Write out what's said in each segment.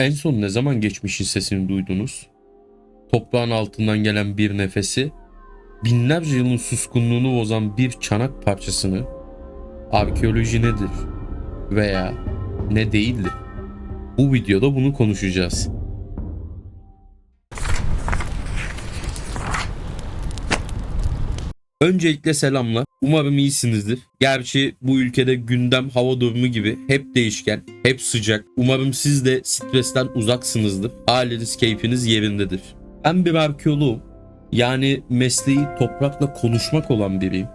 En son ne zaman geçmişin sesini duydunuz? Toprağın altından gelen bir nefesi, binlerce yılın suskunluğunu bozan bir çanak parçasını, arkeoloji nedir veya ne değildir? Bu videoda bunu konuşacağız. Öncelikle selamlar. Umarım iyisinizdir. Gerçi bu ülkede gündem hava durumu gibi hep değişken, hep sıcak. Umarım siz de stresten uzaksınızdır. Haliniz, keyfiniz yerindedir. Ben bir arkeoloğum. Yani mesleği toprakla konuşmak olan biriyim.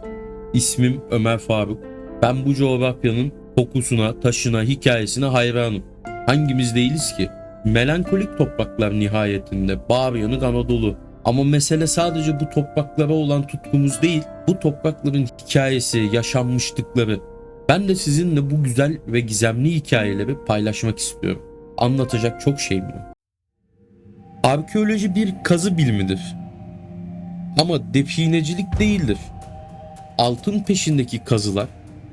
İsmim Ömer Faruk. Ben bu coğrafyanın kokusuna, taşına, hikayesine hayranım. Hangimiz değiliz ki? Melankolik topraklar nihayetinde, bağır yanık Anadolu. Ama mesele sadece bu topraklara olan tutkumuz değil, bu toprakların hikayesi, yaşanmışlıkları. Ben de sizinle bu güzel ve gizemli hikayeleri paylaşmak istiyorum. Anlatacak çok şeyim var. Arkeoloji bir kazı bilimidir. Ama definecilik değildir. Altın peşindeki kazılar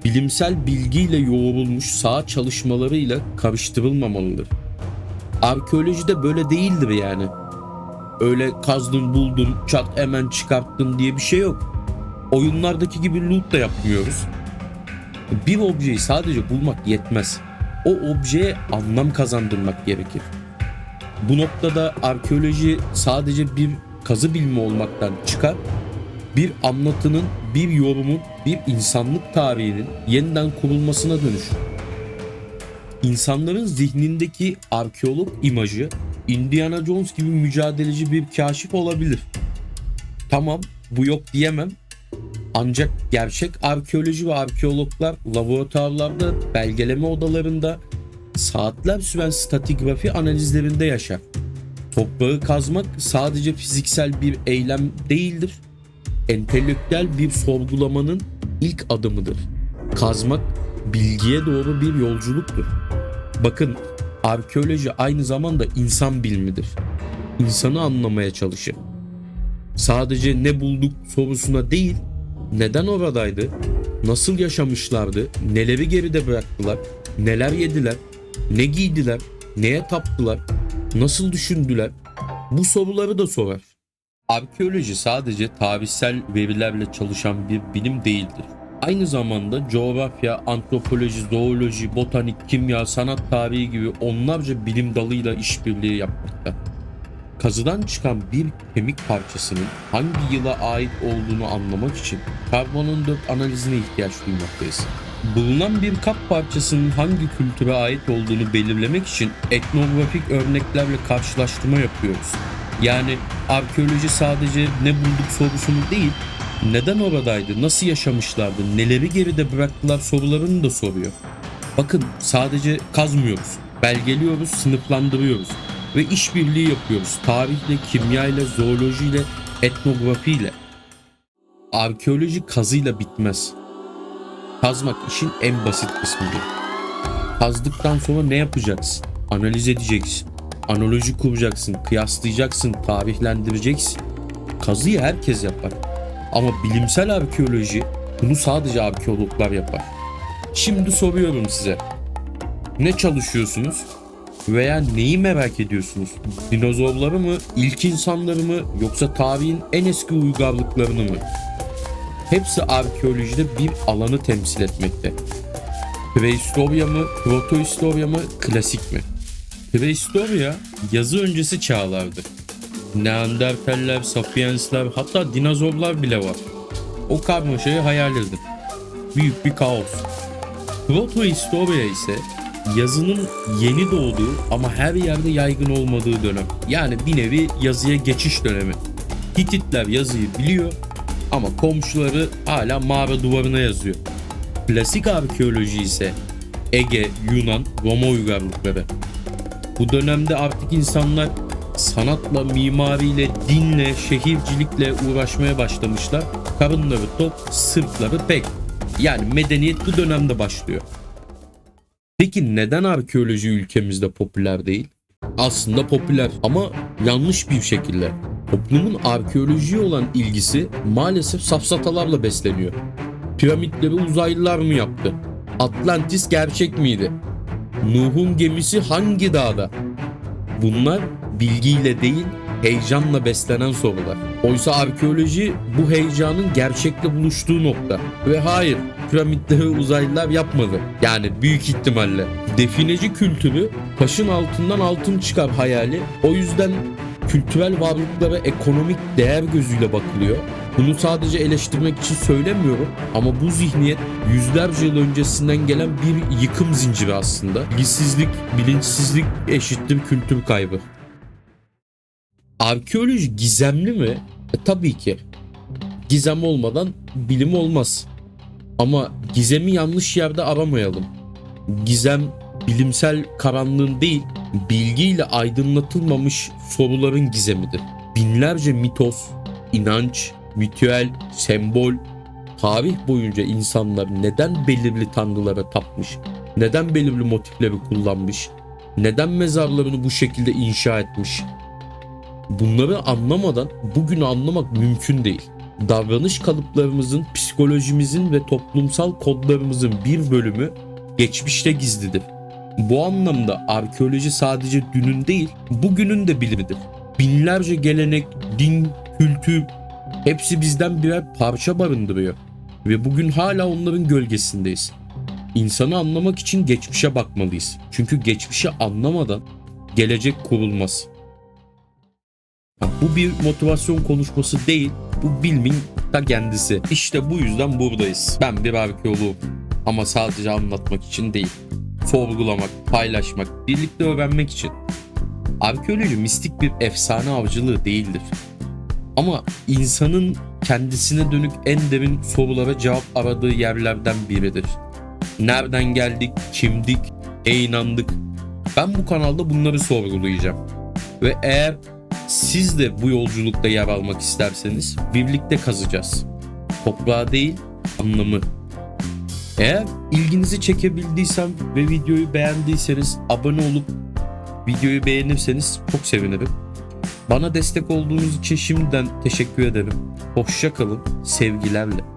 bilimsel bilgiyle yoğrulmuş saha çalışmalarıyla karıştırılmamalıdır. Arkeoloji de böyle değildir yani. Öyle kazdın buldun çat hemen çıkarttın diye bir şey yok. Oyunlardaki gibi loot da yapmıyoruz. Bir objeyi sadece bulmak yetmez. O objeye anlam kazandırmak gerekir. Bu noktada arkeoloji sadece bir kazı bilimi olmaktan çıkar, bir anlatının, bir yorumun, bir insanlık tarihinin yeniden kurulmasına dönüşür. İnsanların zihnindeki arkeolog imajı Indiana Jones gibi mücadeleci bir kaşif olabilir. Tamam bu yok diyemem. Ancak gerçek arkeoloji ve arkeologlar laboratuvarlarda, belgeleme odalarında, saatler süren stratigrafi analizlerinde yaşar. Toprağı kazmak sadece fiziksel bir eylem değildir. Entelektüel bir sorgulamanın ilk adımıdır. Kazmak bilgiye doğru bir yolculuktur. Bakın arkeoloji aynı zamanda insan bilimidir. İnsanı anlamaya çalışır. Sadece ne bulduk sorusuna değil, neden oradaydı, nasıl yaşamışlardı, neleri geride bıraktılar, neler yediler, ne giydiler, neye taptılar, nasıl düşündüler, bu soruları da sorar. Arkeoloji sadece tarihsel verilerle çalışan bir bilim değildir. Aynı zamanda coğrafya, antropoloji, zooloji, botanik, kimya, sanat tarihi gibi onlarca bilim dalıyla işbirliği yapmakta. Kazıdan çıkan bir kemik parçasının hangi yıla ait olduğunu anlamak için karbon 14 analizine ihtiyaç duymaktayız. Bulunan bir kap parçasının hangi kültüre ait olduğunu belirlemek için etnografik örneklerle karşılaştırma yapıyoruz. Yani arkeoloji sadece ne bulduk sorusunu değil, neden oradaydı, nasıl yaşamışlardı, neleri geride bıraktılar sorularını da soruyor. Bakın sadece kazmıyoruz, belgeliyoruz, sınıflandırıyoruz ve işbirliği yapıyoruz tarihle, kimyayla, zoolojiyle, etnografiyle. Arkeoloji kazıyla bitmez. Kazmak işin en basit kısmıdır. Kazdıktan sonra ne yapacaksın? Analiz edeceksin. Analoji kuracaksın, kıyaslayacaksın, tarihlendireceksin. Kazıyı herkes yapar. Ama bilimsel arkeoloji bunu sadece arkeologlar yapar. Şimdi soruyorum size. Ne çalışıyorsunuz? Veya neyi merak ediyorsunuz? Dinozorları mı, ilk insanları mı yoksa tarihin en eski uygarlıklarını mı? Hepsi arkeolojide bir alanı temsil etmekte. Prehistorya mı, protohistorya mı, klasik mi? Prehistorya yazı öncesi çağlardı. Neandertaller, Sapiensler hatta dinozorlar bile var. O karmaşayı hayal edin. Büyük bir kaos. Protohistorya ise yazının yeni doğduğu ama her yerde yaygın olmadığı dönem. Yani bir nevi yazıya geçiş dönemi. Hititler yazıyı biliyor ama komşuları hala mağara duvarına yazıyor. Klasik arkeoloji ise Ege, Yunan, Roma uygarlıkları. Bu dönemde artık insanlar sanatla, mimariyle, dinle, şehircilikle uğraşmaya başlamışlar. Karınları tok, sırtları pek. Yani medeniyet bu dönemde başlıyor. Peki neden arkeoloji ülkemizde popüler değil? Aslında popüler ama yanlış bir şekilde. Toplumun arkeolojiye olan ilgisi maalesef safsatalarla besleniyor. Piramitleri uzaylılar mı yaptı? Atlantis gerçek miydi? Nuh'un gemisi hangi dağda? Bunlar bilgiyle değil heyecanla beslenen sorular. Oysa arkeoloji bu heyecanın gerçekle buluştuğu nokta. Ve hayır piramitleri uzaylılar yapmadı. Yani büyük ihtimalle. Defineci kültürü taşın altından altın çıkar hayali. O yüzden kültürel varlıklara ekonomik değer gözüyle bakılıyor. Bunu sadece eleştirmek için söylemiyorum ama bu zihniyet yüzlerce yıl öncesinden gelen bir yıkım zinciri aslında. Bilgisizlik, bilinçsizlik eşittir kültür kaybı. Arkeoloji gizemli mi? E, tabii ki. Gizem olmadan bilim olmaz. Ama gizemi yanlış yerde aramayalım. Gizem bilimsel karanlığın değil, bilgiyle aydınlatılmamış soruların gizemidir. Binlerce mitos, inanç, ritüel, sembol, tarih boyunca insanlar neden belirli tanrılara tapmış, neden belirli motifleri kullanmış, neden mezarlarını bu şekilde inşa etmiş, Bunları anlamadan bugünü anlamak mümkün değil. Davranış kalıplarımızın, psikolojimizin ve toplumsal kodlarımızın bir bölümü geçmişte gizlidir. Bu anlamda arkeoloji sadece dünün değil, bugünün de bilimidir. Binlerce gelenek, din, kültür hepsi bizden birer parça barındırıyor ve bugün hala onların gölgesindeyiz. İnsanı anlamak için geçmişe bakmalıyız. Çünkü geçmişi anlamadan gelecek kurulmaz. Bu bir motivasyon konuşması değil, bu bilimin ta kendisi. İşte bu yüzden buradayız. Ben bir arkeoloğum ama sadece anlatmak için değil. Sorgulamak, paylaşmak, birlikte öğrenmek için. Arkeoloji mistik bir efsane avcılığı değildir. Ama insanın kendisine dönük en derin sorulara cevap aradığı yerlerden biridir. Nereden geldik, kimdik, e inandık? Ben bu kanalda bunları sorgulayacağım. Ve eğer siz de bu yolculukta yer almak isterseniz birlikte kazacağız. Toprağı değil, anlamı. Eğer ilginizi çekebildiysem ve videoyu beğendiyseniz abone olup videoyu beğenirseniz çok sevinirim. Bana destek olduğunuz için şimdiden teşekkür ederim. Hoşça kalın, sevgilerle.